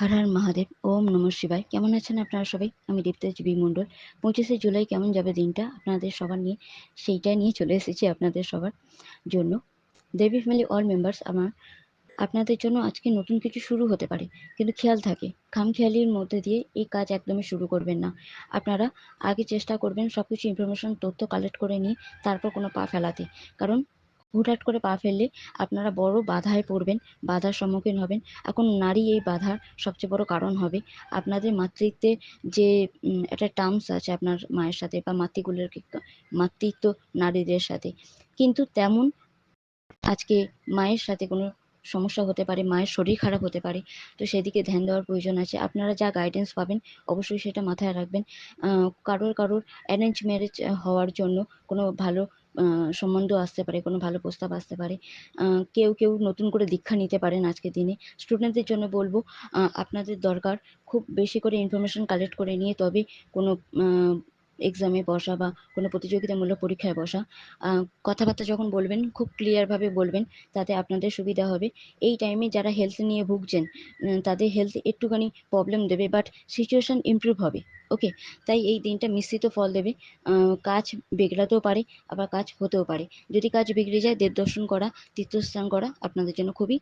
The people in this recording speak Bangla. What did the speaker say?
হর হর মহাদেব, ওম নম শিবায়। কেমন আছেন আপনারা সবাই? আমি দীপ্তা জিবি মণ্ডল। পঁচিশে জুলাই কেমন যাবে দিনটা? আপনাদের সবার নিয়ে সেইটা নিয়ে চলে এসেছি আপনাদের সবার জন্য। দেবী ফ্যামিলি অল মেম্বার্স আমার, আপনাদের জন্য আজকে নতুন কিছু শুরু হতে পারে। কিন্তু খেয়াল থাকে, খামখেয়ালির মধ্যে দিয়ে এই কাজ একদমই শুরু করবেন না। আপনারা আগে চেষ্টা করবেন সব কিছু ইনফরমেশন তথ্য কালেক্ট করে নিয়ে তারপর কোনো পা ফেলাতে। কারণ হুটহাট করে পা ফেললে আপনারা বড় বাধায় পড়বেন, বাধার সম্মুখীন হবেন। এখন নারী এই বাধার সবচেয়ে বড় কারণ হবে আপনাদের মাতৃত্বের যে একটা টার্মস আছে আপনার মায়ের সাথে বা মাতৃগুলোর মাতৃত্ব নারীদের সাথে। কিন্তু তেমন আজকে মায়ের সাথে কোনো সমস্যা হতে পারে, মায়ের শরীর খারাপ হতে পারে, তো সেদিকে ধ্যান দেওয়ার প্রয়োজন আছে। আপনারা যা গাইডেন্স পাবেন অবশ্যই সেটা মাথায় রাখবেন। কারোর কারোর অ্যারেঞ্জ ম্যারেজ হওয়ার জন্য কোনো ভালো সম্বন্ধ আসতে পারে, কোনো ভালো প্রস্তাব আসতে পারে। কেউ কেউ নতুন করে দীক্ষা নিতে পারেন আজকের দিনে। স্টুডেন্টদের জন্য বলব আপনাদের দরকার খুব বেশি করে ইনফরমেশন কালেক্ট করে নিয়ে, তবে কোনো এক্সামে বসা বা কোনো প্রতিযোগিতামূলক পরীক্ষায় বসা কথাবার্তা যখন বলবেন, খুব ক্লিয়ারভাবে বলবেন, তাতে আপনাদের সুবিধা হবে। এই টাইমে যারা হেলথ নিয়ে ভুগছেন তাদের হেলথ একটুখানি প্রবলেম দেবে বাট সিচুয়েশান ইমপ্রুভ হবে ওকে তাই এই দিনটা মিশ্রিত ফল দেবে। কাজ বিগড়াতেও পারে, আবার কাজ হতেও পারে। যদি কাজ বিগড়ে যায় দেব দর্শন করা, তীর্থস্থান করা আপনাদের জন্য খুবই